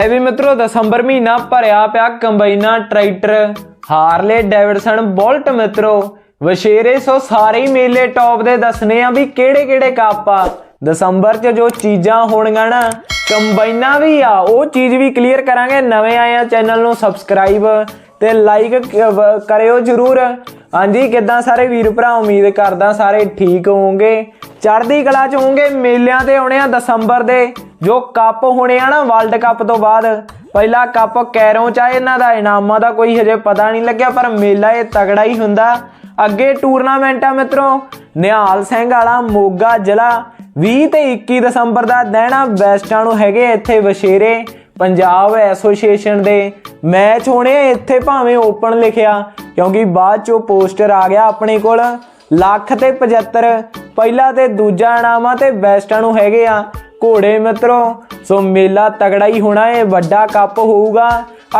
ਇਹ ਵੀ ਮਿੱਤਰੋ, ਦਸੰਬਰ ਮਹੀਨਾ ਭਰਿਆ ਪਿਆ ਕੰਬਾਈਨਾਂ, ਟਰੈਕਟਰ, ਹਾਰਲੇ, ਡੇਵਿਡਸਨ, ਬੁਲਟ ਮਿੱਤਰੋ। ਵਸ਼ੇਰੇ ਸੋ ਸਾਰੇ ਹੀ ਮੇਲੇ ਟੌਪ ਦੇ ਦੱਸਨੇ ਆ ਵੀ ਕਿਹੜੇ ਕਿਹੜੇ ਕੱਪ ਆ। ਦਸੰਬਰ 'ਚ ਜੋ ਚੀਜ਼ਾਂ ਹੋਣਗੀਆਂ ਨਾ, ਕੰਬਾਈਨਾਂ ਵੀ ਆ। ਉਹ ਚੀਜ਼ ਵੀ ਕਲੀਅਰ ਕਰਾਂਗੇ। ਨਵੇਂ ਆਏ ਆ ਚੈਨਲ ਨੂੰ ਸਬਸਕ੍ਰਾਈਬ ਤੇ ਲਾਈਕ ਕਰਿਓ ਜਰੂਰ। ਹਾਂਜੀ, ਕਿੱਦਾਂ ਸਾਰੇ ਵੀਰ ਭਰਾ? ਉਮੀਦ ਕਰਦਾ ਸਾਰੇ ਠੀਕ ਹੋਵੋਗੇ। ਚੜ੍ਹਦੀ ਕਲਾ ਚ ਹੋਵੋਗੇ। ਮੇਲਿਆਂ ਤੇ ਆਉਣੇ ਆ ਦਸੰਬਰ ਦੇ। ਜੋ ਕੱਪ ਹੋਣੇ ਆ ਨਾ ਵਰਲਡ ਕੱਪ ਤੋਂ ਬਾਅਦ, ਪਹਿਲਾ ਕੱਪ ਕੈਰੋਂ ਚ ਆ ਇਹਨਾਂ ਦਾ, ਇਨਾਮਾਂ ਦਾ ਕੋਈ ਹਜੇ ਪਤਾ ਨਹੀਂ ਲੱਗਿਆ, ਪਰ ਮੇਲਾ ਇਹ ਤਗੜਾ ਹੀ ਹੁੰਦਾ। ਅੱਗੇ ਟੂਰਨਾਮੈਂਟ ਆ ਮਿੱਤਰੋ, ਨਿਹਾਲ ਸਿੰਘ ਵਾਲਾ, ਮੋਗਾ ਜ਼ਿਲ੍ਹਾ 20 ਤੇ 21 ਦਸੰਬਰ ਦਾ ਦਿਨ ਬੈਸਟਾਂ ਨੂੰ ਹੈਗੇ ਇੱਥੇ ਵਸ਼ੇਰੇ ਪੰਜਾਬ ਐਸੋਸੀਏਸ਼ਨ ਦੇ ਮੈਚ ਹੋਣੇ ਆ, ਇੱਥੇ ਭਾਵੇਂ ਓਪਨ ਲਿਖਿਆ, ਕਿਉਂਕਿ ਬਾਅਦ ਚੋਂ ਪੋਸਟਰ ਆ ਗਿਆ ਆਪਣੇ ਕੋਲ। ਲੱਖ ਤੇ 75 ਪਹਿਲਾ ਤੇ ਦੂਜਾ ਇਨਾਮਾਂ ਤੇ ਬੈਸਟਾਂ ਨੂੰ ਹੈਗੇ ਆ। ਘੋੜੇ ਮਿੱਤਰੋ, ਸੋ ਮੇਲਾ ਤਗੜਾ ਹੀ ਹੋਣਾ ਏ, ਵੱਡਾ ਕੱਪ ਹੋਊਗਾ।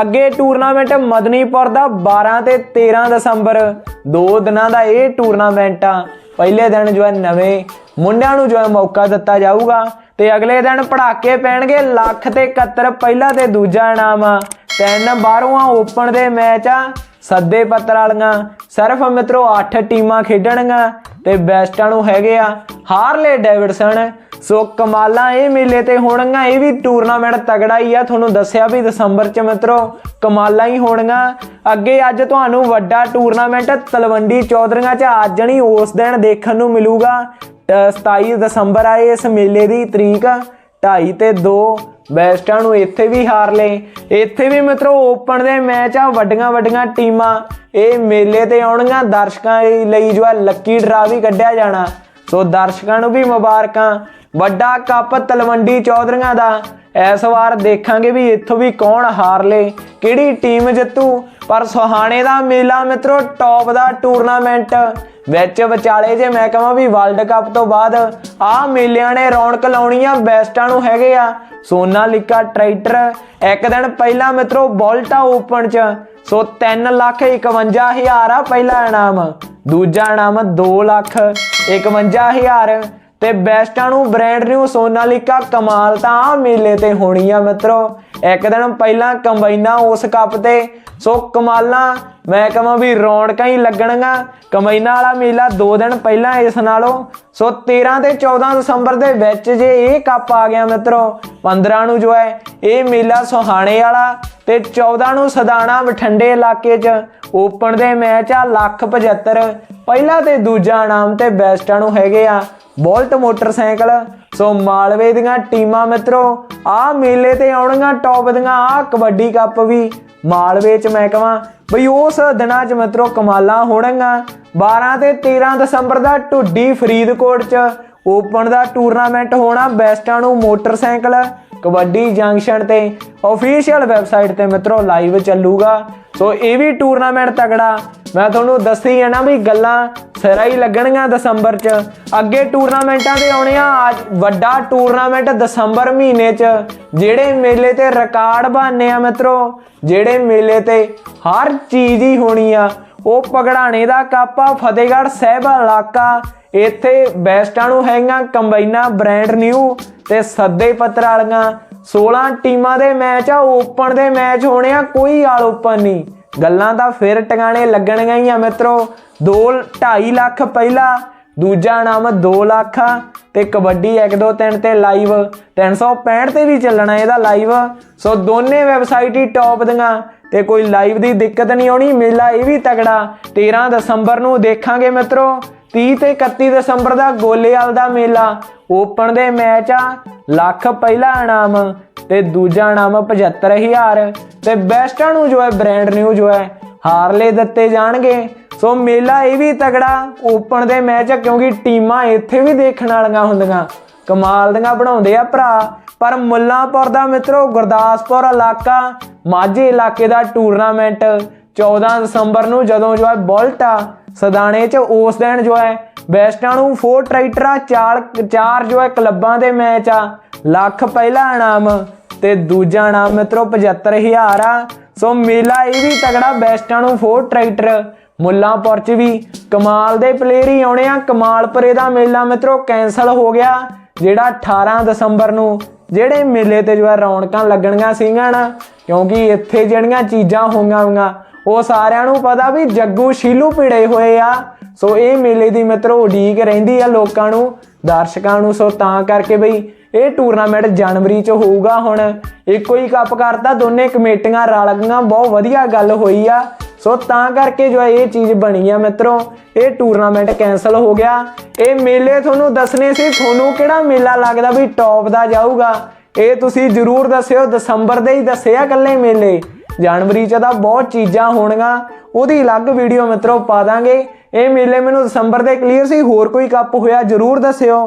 ਅੱਗੇ ਟੂਰਨਾਮੈਂਟ ਮਦਨੀਪੁਰ ਦਾ 12 ਤੇ 13 ਦਸੰਬਰ। ਦੋ ਦਿਨਾਂ ਦਾ ਇਹ ਟੂਰਨਾਮੈਂਟ ਆ। ਪਹਿਲੇ ਦਿਨ ਜੋ ਹੈ ਨਵੇਂ ਮੁੰਡਿਆਂ ਨੂੰ ਜੋ ਹੈ ਮੌਕਾ ਦਿੱਤਾ ਜਾਊਗਾ ਤੇ ਅਗਲੇ ਦਿਨ ਪੜਾਕੇ ਪੈਣਗੇ ਲੱਖ ਤੇ 71 ਪਹਿਲਾ ਤੇ ਦੂਜਾ ਇਨਾਮ। ਆ ਤਿੰਨ ਬਾਹਰੋਂ ਓਪਨ ਦੇ ਮੈਚ ਆ, ਸੱਦੇ ਪੱਤਰ ਵਾਲੀਆਂ। ਸਿਰਫ ਮਿੱਤਰੋ 8 ਟੀਮਾਂ ਖੇਡਣਗੀਆਂ ਤੇ ਬੈਸਟਾਂ ਨੂੰ ਹੈਗੇ ਆ। ਹਾਰਲੇ ਡੇਵਿਡਸਨ ਸੋ ਕਮਾਲਾਂ ਇਹ ਮੇਲੇ ਤੇ ਹੋਣਗੀਆਂ ਇਹ ਵੀ ਟੂਰਨਾਮੈਂਟ ਤਗੜਾ ਹੀ ਆ। ਤੁਹਾਨੂੰ ਦੱਸਿਆ ਵੀ ਦਸੰਬਰ ਚ ਮਿੱਤਰੋ ਕਮਾਲਾਂ ਹੀ ਹੋਣਗੀਆਂ। ਅੱਗੇ ਅੱਜ ਤੁਹਾਨੂੰ ਵੱਡਾ ਟੂਰਨਾਮੈਂਟ ਤਲਵੰਡੀ ਚੌਧਰੀਆਂ ਚ ਅੱਜ ਨਹੀਂ ਉਸ ਦਿਨ ਦੇਖਣ ਨੂੰ ਮਿਲੂਗਾ। ਅ, 27 ਦਸੰਬਰ ਆਏ ਇਸ ਮੇਲੇ ਦੀ ਤਰੀਕ 2.5 ਤੇ 2 ਬੈਸਟਾਂ ਨੂੰ ਇੱਥੇ ਵੀ ਹਾਰ ਲਏ। ਇੱਥੇ ਵੀ ਮਿੱਤਰੋ ਓਪਨ ਦੇ ਮੈਚ ਆ ਵੱਡੀਆਂ ਵੱਡੀਆਂ ਟੀਮਾਂ। ਇਹ ਮੇਲੇ ਤੇ ਆਉਣਗੀਆਂ ਦਰਸ਼ਕਾਂ ਲਈ ਜੋ ਹੈ ਲੱਕੀ ਡਰਾ ਵੀ ਕੱਢਿਆ ਜਾਣਾ। ਸੋ ਦਰਸ਼ਕਾਂ ਨੂੰ ਵੀ ਮੁਬਾਰਕਾਂ। ਵੱਡਾ ਕੱਪ ਤਲਵੰਡੀ ਚੌਧਰੀਆਂ ਦਾ। ਇਸ ਵਾਰ ਦੇਖਾਂਗੇ ਵੀ ਇੱਥੋਂ ਵੀ ਕੌਣ ਹਾਰ ਲੇ, ਕਿਹੜੀ ਟੀਮ ਜਿੱਤੂ। ਪਰ ਸੁਹਾਣੇ ਦਾ ਮੇਲਾ ਮਿੱਤਰੋ ਟੌਪ ਦਾ ਟੂਰਨਾਮੈਂਟ ਵਿੱਚ ਵਿਚਾਲੇ ਜੇ ਮੈਂ ਕਹਾਂ ਵੀ ਵਰਲਡ ਕੱਪ ਤੋਂ ਬਾਅਦ, ਆਹ ਮੇਲਿਆਂ ਨੇ ਰੌਣਕ ਲਾਉਣੀ ਆ ਬੈਸਟਾਂ ਨੂੰ ਹੈਗੇ ਆ। ਸੋਨਾਲੀਕਾ ਟਰੈਕਟਰ, ਇੱਕ ਦਿਨ ਪਹਿਲਾਂ ਮਿੱਤਰੋ, ਬੋਲਟਾ ਓਪਨ ਚ। ਸੋ 3 ਲੱਖ 51 ਹਜ਼ਾਰ ਆ ਪਹਿਲਾ ਇਨਾਮ। ਦੂਜਾ ਇਨਾਮ 2 ਲੱਖ 51 ਹਜ਼ਾਰ। ਤੇ ਬੈਸਟਾਂ ਨੂੰ ਬ੍ਰਾਂਡ ਨਿਊ ਸੋਨਾਲੀਕਾ ਕਮਾਲ ਤਾਂ ਆ ਮੇਲੇ ਤੇ ਹੋਣੀ ਆ ਮਿੱਤਰੋ। ਇੱਕ ਦਿਨ ਪਹਿਲਾਂ ਕੰਬਾਈਨਾਂ ਉਸ ਕੱਪ ਤੇ। ਸੋ ਕਮਾਲਾਂ, ਮੈਂ ਕਹਾਂ ਵੀ ਰੌਣਕਾਂ ਹੀ ਲੱਗਣਗਾ ਕਮਾਈਨਾਂ ਵਾਲਾ ਮੇਲਾ 2 ਦਿਨ ਪਹਿਲਾਂ ਇਸ ਨਾਲੋਂ। ਸੋ 13 ਤੇ 14 ਦਸੰਬਰ ਦੇ ਵਿੱਚ ਜੇ ਇਹ ਕੱਪ ਆ ਗਿਆ ਮਿੱਤਰੋ 15 ਨੂੰ ਜੋ ਹੈ, ਇਹ ਮੇਲਾ ਸੁਹਾਣੇ ਵਾਲਾ ਤੇ 14 ਨੂੰ ਸਦਾਣਾ ਬਠੰਡੇ ਇਲਾਕੇ 'ਚ ਓਪਨ ਦੇ ਮੈਚ ਆ ਲੱਖ 75 ਪਹਿਲਾ ਤੇ ਦੂਜਾ ਨਾਮ ਤੇ ਬੈਸਟਾਂ ਨੂੰ ਹੈਗੇ ਆ। Bolt motorcycle. ਸੋ ਮਾਲਵੇ ਦੀਆਂ ਟੀਮਾਂ ਮਿੱਤਰੋ ਆ ਮੇਲੇ ਤੇ ਆਉਣਗੀਆਂ ਟੌਪ ਦੀਆਂ ਆ ਕਬੱਡੀ ਕੱਪ ਵੀ। ਮਾਲਵੇ ਚ ਮੈਂ ਕਹਾਂ ਬਈ ਉਸ ਦਿਨਾਂ ਚ ਮਿੱਤਰੋ ਕਮਾਲਾਂ ਹੋਣਗੀਆਂ। 12 ਤੇ 13 ਦਸੰਬਰ ਦਾ ਢੁੱਡੀ ਫਰੀਦਕੋਟ ਚ ਓਪਨ ਦਾ ਟੂਰਨਾਮੈਂਟ ਹੋਣਾ, ਬੈਸਟਾਂ ਨੂੰ ਮੋਟਰਸਾਈਕਲ। ਕਬੱਡੀ ਜੰਕਸ਼ਨ ਤੇ ਅਫੀਸ਼ੀਅਲ ਵੈਬਸਾਈਟ ਤੇ ਮਿੱਤਰੋ ਲਾਈਵ ਚੱਲੂਗਾ। ਸੋ ਇਹ ਵੀ ਟੂਰਨਾਮੈਂਟ ਤਗੜਾ ਮੈਂ ਤੁਹਾਨੂੰ ਦੱਸੀ ਹੈ ਨਾ ਵੀ ਗੱਲਾਂ ਸਿਰਾ ਹੀ ਲੱਗਣਗੀਆਂ ਦਸੰਬਰ 'ਚ। ਅੱਗੇ ਟੂਰਨਾਮੈਂਟਾਂ ਤੇ ਆਉਣੇ ਆ ਵੱਡਾ ਟੂਰਨਾਮੈਂਟ ਦਸੰਬਰ ਮਹੀਨੇ 'ਚ, ਜਿਹੜੇ ਮੇਲੇ ਤੇ ਰਿਕਾਰਡ ਬਣਨੇ ਆ ਮਿੱਤਰੋ, ਜਿਹੜੇ ਮੇਲੇ ਤੇ ਹਰ ਚੀਜ਼ ਹੀ ਹੋਣੀ ਆ, ਉਹ ਪਗੜਾਣੇ ਦਾ ਕਾਪਾ ਫਤਿਹਗੜ੍ਹ ਸਾਹਿਬ ਇਲਾਕਾ। ਇੱਥੇ ਬੈਸਟਾਂ ਨੂੰ ਹੈਗੀਆਂ ਕੰਬਾਈਨਾ, ਬ੍ਰਾਂਡ ਨਿਊ ਤੇ ਸੱਦੇ ਪੱਤਰ ਵਾਲੀਆਂ 16 ਟੀਮਾਂ ਦੇ ਮੈਚ ਆ, ਓਪਨ ਦੇ ਮੈਚ ਹੋਣੇ ਆ, ਕੋਈ ਆਲ ਓਪਨ ਨਹੀਂ। ਗੱਲਾਂ ਤਾਂ ਫਿਰ ਟਿਕਾਣੇ ਲੱਗਣਗੀਆਂ ਹੀ ਆ ਮਿੱਤਰੋ। 2 2.5 ਲੱਖ ਪਹਿਲਾ, ਦੂਜਾ ਨਾਮ 2 ਲੱਖ ਆ ਤੇ ਕਬੱਡੀ 1 2 3 ਤੇ ਲਾਈਵ। 365 ਤੇ ਵੀ ਚੱਲਣਾ ਇਹਦਾ ਲਾਈਵ। ਸੋ ਦੋਨੇ ਵੈਬਸਾਈਟ ਹੀ ਟੌਪ ਦੀਆਂ ਤੇ ਕੋਈ ਲਾਈਵ ਦੀ ਦਿੱਕਤ ਨਹੀਂ ਆਉਣੀ। ਮੇਲਾ ਇਹ ਵੀ ਤਗੜਾ 13 ਦਸੰਬਰ ਨੂੰ ਦੇਖਾਂਗੇ ਮਿੱਤਰੋ। 30 ਤੇ 31 ਦਸੰਬਰ ਦਾ ਗੋਲੇਵਾਲ ਦਾ ਮੇਲਾ। ਓਪਨ ਦੇ ਮੈਚ ਆ, ਲੱਖ ਪਹਿਲਾ ਇਨਾਮ ਤੇ ਦੂਜਾ ਇਨਾਮ 75000 ਤੇ ਬੈਸਟਾਂ ਨੂੰ ਜੋ ਹੈ ਬ੍ਰਾਂਡ ਨਿਊ ਜੋ ਹੈ, ਹਾਰਲੇ ਦਿੱਤੇ ਜਾਣਗੇ। ਸੋ ਮੇਲਾ ਇਹ ਵੀ ਤਗੜਾ ਓਪਨ ਦੇ ਮੈਚ ਆ, ਕਿਉਂਕਿ ਟੀਮਾਂ ਇੱਥੇ ਵੀ ਦੇਖਣ ਵਾਲੀਆਂ ਹੁੰਦੀਆਂ। ਕਮਾਲ ਦੀਆਂ ਬਣਾਉਂਦੇ ਆ ਭਰਾ। ਪਰ ਮੁੱਲਾਂਪੁਰ ਦਾ ਮਿੱਤਰੋ, ਗੁਰਦਾਸਪੁਰ ਇਲਾਕਾ, ਮਾਝੇ ਇਲਾਕੇ ਦਾ ਟੂਰਨਾਮੈਂਟ 14 ਦਸੰਬਰ ਨੂੰ ਜਦੋਂ ਜੋ ਹੈ, ਬੁਲਟ ਆ, ਸਦਾਣੇ 'ਚ ਉਸ ਦਿਨ ਜੋ ਹੈ ਬੈਸਟਾਂ ਨੂੰ ਫੋਰ ਟਰੈਕਟਰਾਂ, ਚਾਰ ਚਾਰ ਜੋ ਹੈ ਕਲੱਬਾਂ ਦੇ ਮੈਚ ਆ। ਲੱਖ ਪਹਿਲਾ ਇਨਾਮ ਤੇ ਦੂਜਾ ਇਨਾਮ ਮਿੱਤਰੋ 75000 ਆ। ਸੋ ਮੇਲਾ ਇਹ ਵੀ ਤਗੜਾ, ਬੈਸਟਾਂ ਨੂੰ ਫੋਰ ਟਰੈਕਟਰ ਮੁੱਲਾਂਪੁਰ ਚ ਵੀ। ਕਮਾਲ ਦੇ ਪਲੇਅਰ ਹੀ ਆਉਣੇ ਆ। ਕਮਾਲਪੁਰੇ ਦਾ ਮੇਲਾ ਮਿੱਤਰੋ ਕੈਨਸਲ ਹੋ ਗਿਆ, ਜਿਹੜਾ 18 ਦਸੰਬਰ ਨੂੰ, ਜਿਹੜੇ ਮੇਲੇ ਤੇ ਜੋ ਹੈ ਰੌਣਕਾਂ ਲੱਗਣੀਆਂ ਸੀਗੀਆਂ ਨਾ, ਕਿਉਂਕਿ ਇੱਥੇ ਜਿਹੜੀਆਂ ਚੀਜ਼ਾਂ ਹੋਈਆਂ ਹੋਈਆਂ, ਉਹ ਸਾਰਿਆਂ ਨੂੰ ਪਤਾ ਵੀ ਜੱਗੂ ਸ਼ੀਲੂ ਭਿੜੇ ਹੋਏ ਆ। ਸੋ ਇਹ ਮੇਲੇ ਦੀ ਮਿੱਤਰੋ ਉਡੀਕ ਰਹਿੰਦੀ ਆ ਲੋਕਾਂ ਨੂੰ, ਦਰਸ਼ਕਾਂ ਨੂੰ, ਸੋ ਤਾਂ ਕਰਕੇ ਬਈ ਇਹ ਟੂਰਨਾਮੈਂਟ ਜਨਵਰੀ ਚ ਹੋਊਗਾ ਹੁਣ। ਇੱਕੋ ਹੀ ਕੱਪ ਕਰਤਾ, ਦੋਨੇ ਕਮੇਟੀਆਂ ਰਲ ਗਈਆਂ ਬਹੁਤ ਵਧੀਆ ਗੱਲ ਹੋਈ ਆ। ਸੋ ਤਾਂ ਕਰਕੇ ਜੋ ਇਹ ਚੀਜ਼ ਬਣੀ ਆ ਮਿੱਤਰੋ, ਇਹ ਟੂਰਨਾਮੈਂਟ ਕੈਨਸਲ ਹੋ ਗਿਆ। ਇਹ ਮੇਲੇ ਤੁਹਾਨੂੰ ਦੱਸਣੇ ਸੀ, ਤੁਹਾਨੂੰ ਕਿਹੜਾ ਮੇਲਾ ਲੱਗਦਾ ਵੀ ਟੌਪ ਦਾ ਜਾਊਗਾ? ਇਹ ਤੁਸੀਂ ਜਰੂਰ ਦੱਸਿਓ, ਦਸੰਬਰ ਦੇ ਹੀ ਦੱਸਿਆ ਇਕੱਲੇ ਮੇਲੇ। ਜਨਵਰੀ ਚ ਤਾਂ ਬਹੁਤ ਚੀਜ਼ਾਂ ਹੋਣਗੀਆਂ। ਉਹਦੀ ਅਲੱਗ ਵੀਡੀਓ ਮਿੱਤਰੋ ਪਾ ਦਾਂਗੇ। ਇਹ ਮੇਲੇ ਮੈਨੂੰ ਦਸੰਬਰ ਦੇ ਕਲੀਅਰ ਸੀ। ਹੋਰ ਕੋਈ ਕੱਪ ਹੋਇਆ ਜਰੂਰ ਦੱਸਿਓ।